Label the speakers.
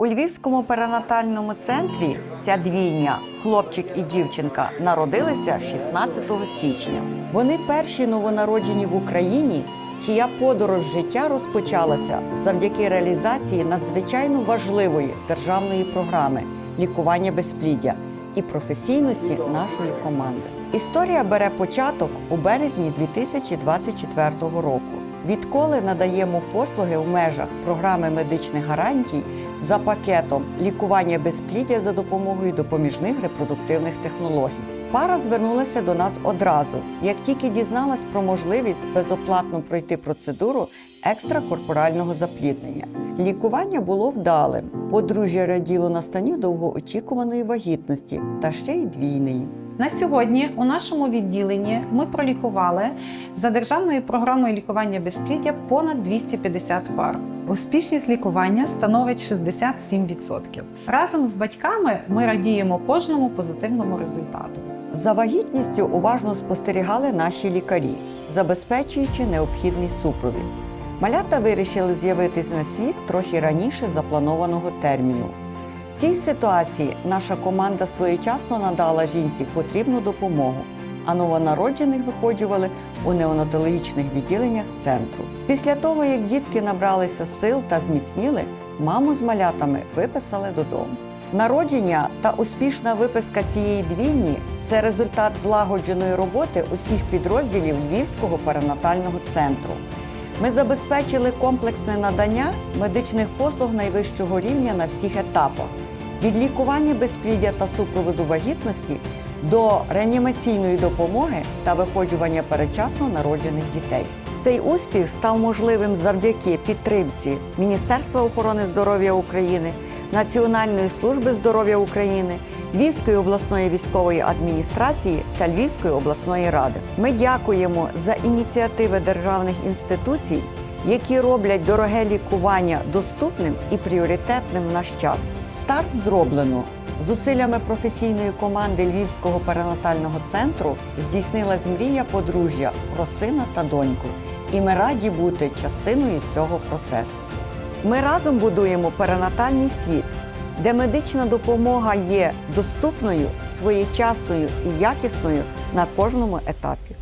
Speaker 1: У Львівському перинатальному центрі ця двійня, хлопчик і дівчинка, народилися 16 січня. Вони перші новонароджені в Україні, чия подорож життя розпочалася завдяки реалізації надзвичайно важливої державної програми лікування безпліддя і професійності нашої команди. Історія бере початок у березні 2024 року. Відколи надаємо послуги в межах програми медичних гарантій за пакетом лікування безпліддя за допомогою допоміжних репродуктивних технологій. Пара звернулася до нас одразу, як тільки дізналась про можливість безоплатно пройти процедуру екстракорпорального запліднення. Лікування було вдалим. Подружжя раділо настанню довгоочікуваної вагітності та ще й двійної.
Speaker 2: На сьогодні у нашому відділенні ми пролікували за державною програмою лікування безпліддя понад 250 пар. Успішність лікування становить 67%. Разом з батьками ми радіємо кожному позитивному результату.
Speaker 1: За вагітністю уважно спостерігали наші лікарі, забезпечуючи необхідний супровід. Малята вирішили з'явитись на світ трохи раніше запланованого терміну. Цій ситуації наша команда своєчасно надала жінці потрібну допомогу, а новонароджених виходжували у неонатологічних відділеннях центру. Після того, як дітки набралися сил та зміцніли, маму з малятами виписали додому. Народження та успішна виписка цієї двійні це результат злагодженої роботи усіх підрозділів Львівського перинатального центру. Ми забезпечили комплексне надання медичних послуг найвищого рівня на всіх етапах від лікування безпліддя та супроводу вагітності до реанімаційної допомоги та виходжування передчасно народжених дітей. Цей успіх став можливим завдяки підтримці Міністерства охорони здоров'я України, Національної служби здоров'я України, Львівської обласної військової адміністрації та Львівської обласної ради. Ми дякуємо за ініціативи державних інституцій, які роблять дороге лікування доступним і пріоритетним в наш час. Старт зроблено. Зусиллями професійної команди Львівського перинатального центру здійснилась мрія подружжя про сина та доньку. І ми раді бути частиною цього процесу. Ми разом будуємо перинатальний світ, де медична допомога є доступною, своєчасною і якісною на кожному етапі.